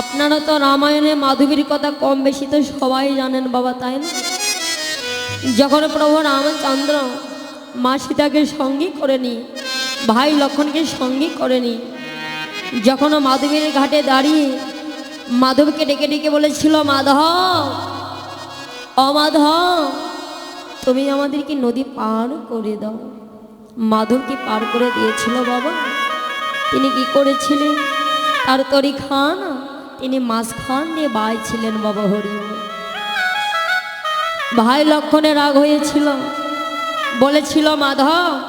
আপনারা তো রামায়ণে মাধবীর কথা কম বেশি তো সবাই জানেন বাবা, তাই না? যখন প্রভু রামচন্দ্র মা সীতাকে সঙ্গী করে নি, ভাই লক্ষণকে সঙ্গী করে নি, যখন মাধবীর ঘাটে দাঁড়িয়ে মাধবকে ডেকে ডেকে বলেছিল, মাধব অমাধব তুমি আমাদেরকে নদী পার করে দাও। মাধব কি পার করে দিয়েছিল বাবা? তিনি কি করেছিলেন? তার তরি খান তিনি মাছ খান দিয়ে বাইছিলেন বাবা হরি। ভাই লক্ষণে রাগ হয়েছিল। বলেছিল, মাধব,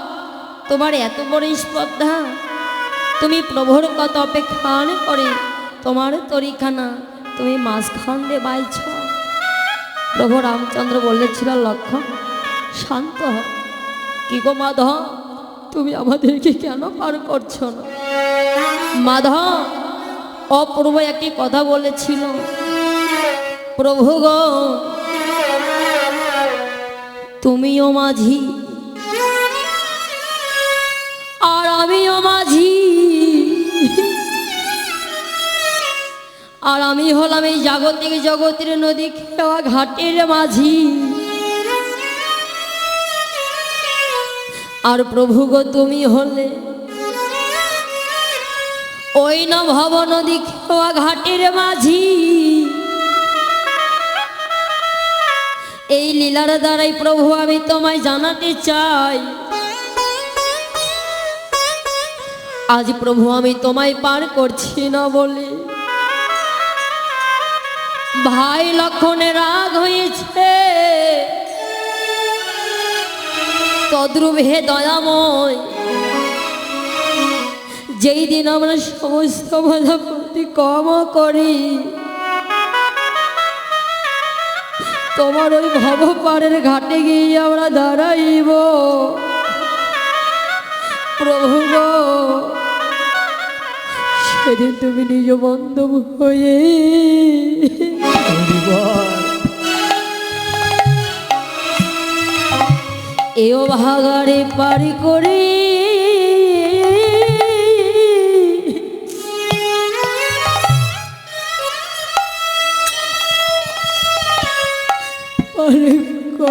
তোমার এত বড় স্পর্ধা। তুমি প্রভুর কত অপেক্ষা করে তোমার তরিখানা। তুমি মাছ খান দিয়ে বাইছ প্রভু রামচন্দ্র বলেছিল, লক্ষণ, শান্ত কি গো মাধব, তুমি আমাদেরকে কেন পার করছ না? মাধব অপূর্ব একটি কথা বলেছিল। প্রভু গো, তুমিও মাঝি। আর আমিও মাঝি। আর আমি হলাম এই জাগতিক জগতের নদী খেওয়া ঘাটের মাঝি। আর প্রভু গো, তুমি হলে ওই না ভব নদী খেওয়া ঘাটের মাঝি। এই লীলার দ্বারাই প্রভু, আমি তোমায় জানাতে চাই। আজ প্রভু, আমি তোমায় পার করছি না বলে। ভাই লক্ষণে রাগ হয়েছে। তদ্রুপ হে দয়াময় যেই দিন আমরা সমস্ত বাধা প্রতি কম করি, তোমার ওই ভব পাড়ের ঘাটে গিয়ে আমরা দাঁড়াইব। প্রভু সেদিন তুমি নিজ বন্ধব হয়ে এও ভাগারে পারি করে।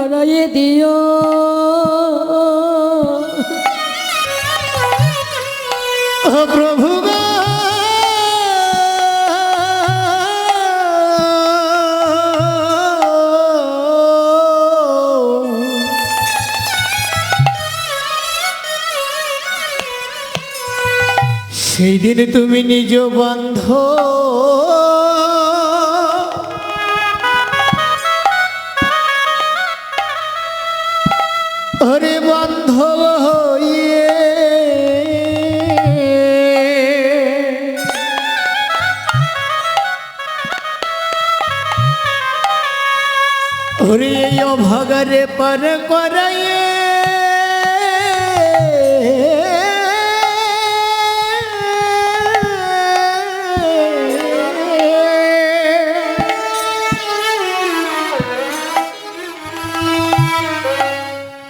করাইয়ে দিও প্রভু। সেই দিন তুমি নিজ বন্ধ অভাগারে পার করাইয়ে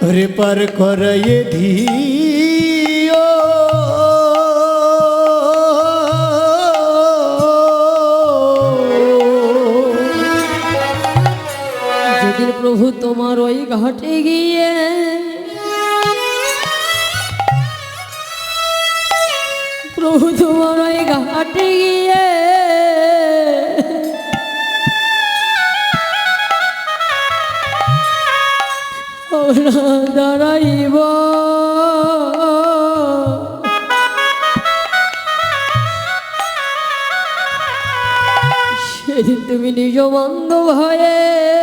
হরে পার করাইয়ে ধিও প্রভু তোমার ওই ঘাটে গিয়ে। প্রভু তোমার ওই ঘাটে গিয়ে। দাঁড়াইব। সেদিন তুমি নিজ বন্ধ হয়ে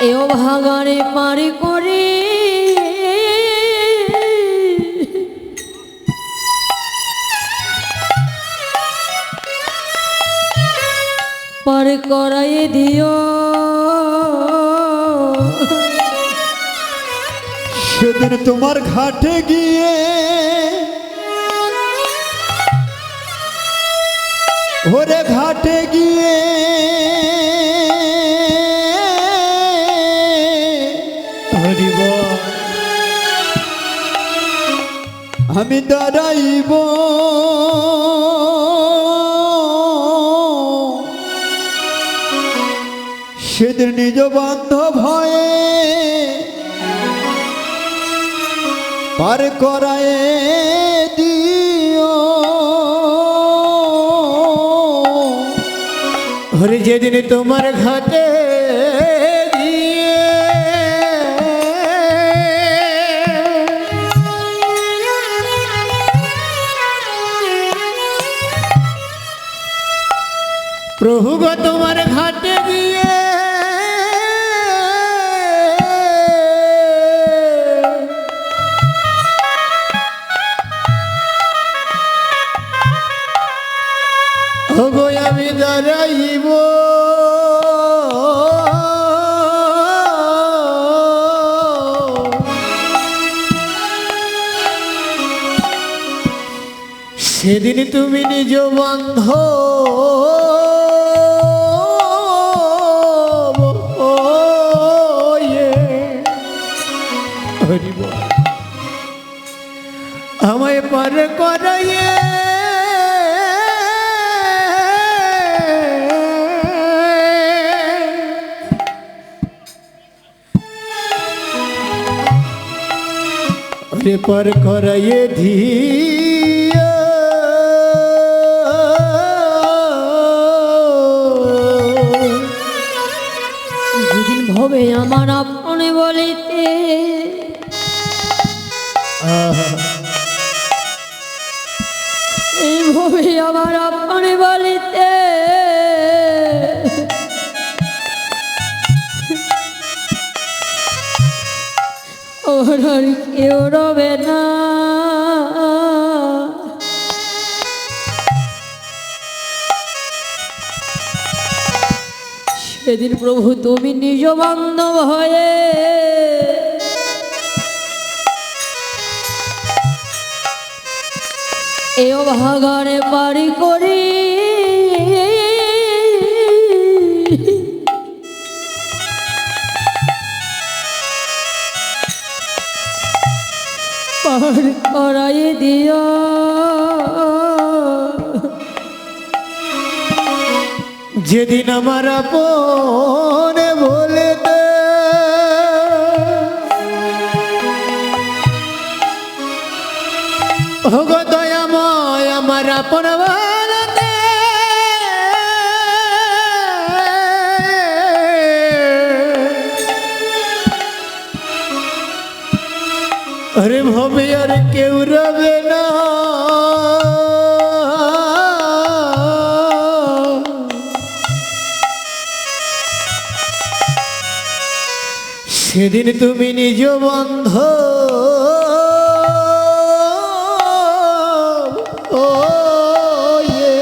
এও ভাগারে পারে করে। পার করাইয়ে দিও। সেদিন তোমার ঘাটে গিয়ে ওরে ঘাটে আমি দাঁড়াইব। সেদিন নিজ বান্ধব ভয়ে পার করায় দিও। হরে যেদিন তোমার ঘাটে প্রভু গো তোমার ঘাটে গিয়ে। আমি দাঁড়াইব। সেদিন তুমি নিজ বান্ধ আমায় পার করাইয়ে। পার করাইয়ে ধিয়া। যেদিন ভবে আমার আপনে বলিতে কেউ রবে না। সেদিন প্রভু তুমি নিজ বান্ধব হয়ে এও ভাগারে পারি করি পার অরাই দিও। যেদিন আমার পনে বলে দয়াময় আমার আপন আরে ভবে আর কেউ রবে না সেদিন তুমি নিজ বন্ধ ইয়ে।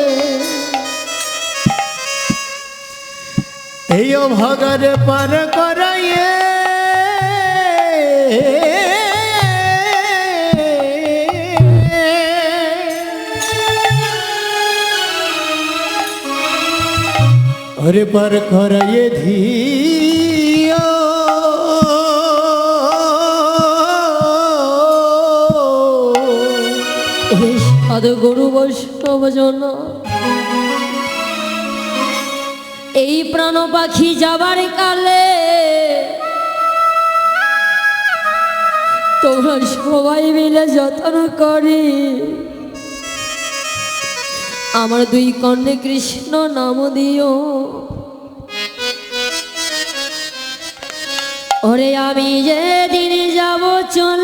এই অভাগারে পার করাইয়ে হরে পার করাইয়ে ধিয়া। সাধু গরু বৈষ্ণব জন। এই প্রাণ পাখি যাবার কালে তোমরা সবাই মিলে যত্ন করি। আমার দুই কর্ণে কৃষ্ণ নাম দিও। ওরে আমি যে যেদিন যাব চলে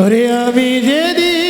ওরে আমি যেদিন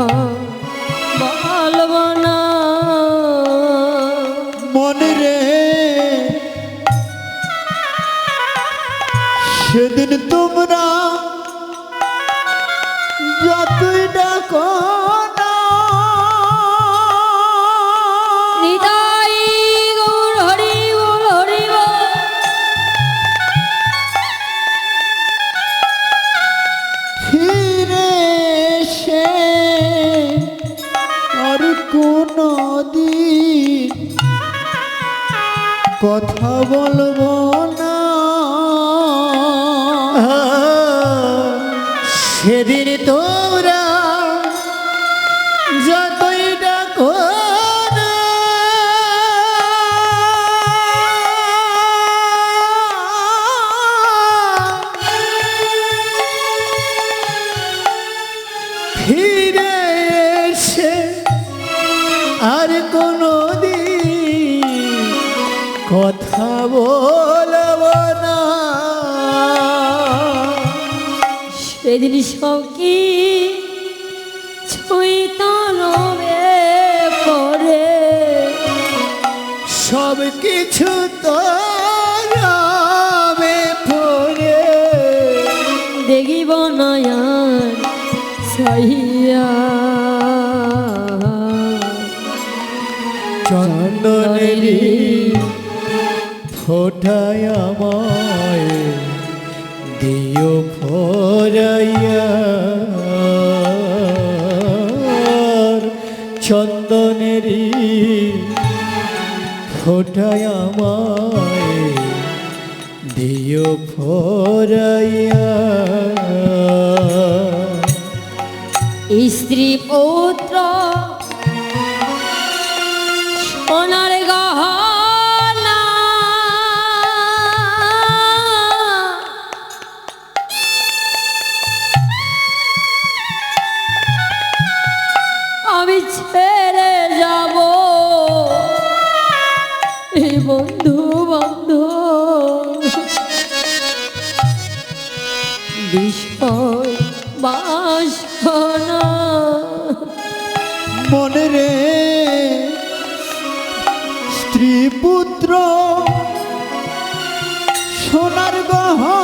Oh. সখী ছুই তনবে পরে। সব কিছু তো পরে। দেখিব নয়ার সহিয়া। চন্দনেরি ফোটায় আমায় দিও ভরাইয়া। চন্দনেরই ফোটায় আমায় দিও ভরাইয়া। স্ত্রী পুত্র সোনা মনে রে। স্ত্রী পুত্র সোনার গহন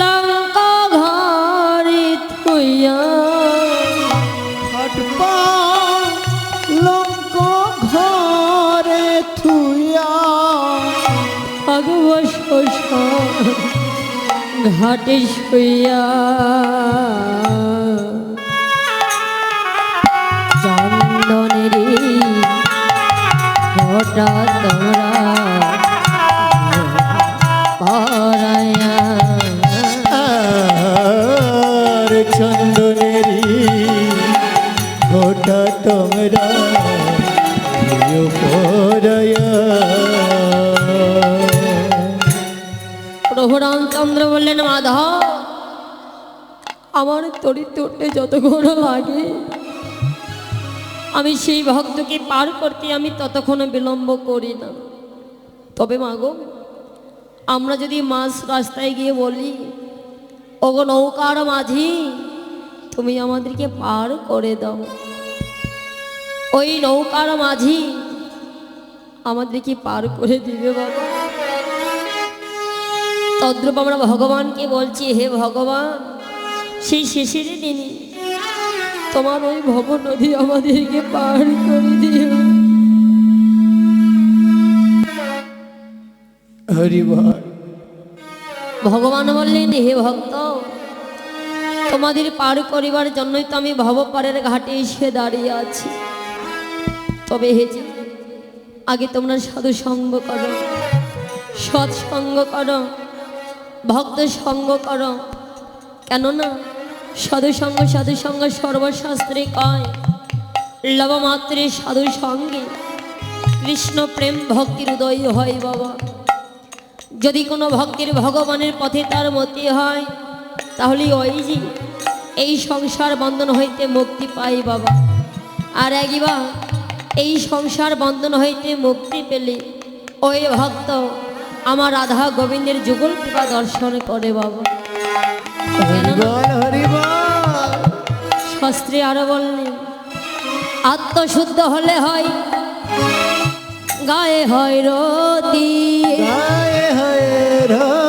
লঙ্কা ঘরে থইয়া হটপা লঙ্ক ঘরে থুয়া ভগব ঘাটে চন্দনের হঠাৎ তোমরা রামচন্দ্র বললেন, মাধব, আমার তরিত উঠতে যতক্ষণ লাগে, আমি সেই ভক্তকে পার করতে আমি ততক্ষণ বিলম্ব করি না। তবে মাগো, আমরা যদি মাছ রাস্তায় গিয়ে বলি, ওগো নৌকার মাঝি, তুমি আমাদেরকে পার করে দাও। ওই নৌকার মাঝি আমাদেরকে পার করে দিবে বাবা। তদ্রূপ আমরা ভগবানকে বলছি হে ভগবান সেই শেষের দিনে তোমার ওই ভব নদী আমাদেরকে পার করে দিও। হরিবার ভগবান বললেন হে ভক্ত তোমাদের পার করিবার জন্যই তো আমি ভবপারের ঘাটে এসে দাঁড়িয়ে আছি। তবে হেজি আগে তোমরা সাধু সঙ্গ করো সৎসঙ্গ করো। ভক্ত সঙ্গ কর। কেননা সাধু সঙ্গ সাধু সঙ্গ সর্বশাস্ত্রে কয়, লবমাত্রে সাধু সঙ্গে কৃষ্ণ প্রেম ভক্তির উদয় হয় বাবা। যদি কোনো ভক্তের ভগবানের পথে তার মতি হয়, তাহলে ওই যে এই সংসার বন্ধন হইতে মুক্তি পাই বাবা। আর একইবা এই সংসার বন্ধন হইতে মুক্তি পেলে ওই ভক্ত আমার রাধা গোবিন্দের যুগল কৃপা দর্শন করে বাবা। শাস্ত্রী আরও বললেন আত্মশুদ্ধ হলে হয় গায়ে হয় রতি। গায়ে হয় রতি।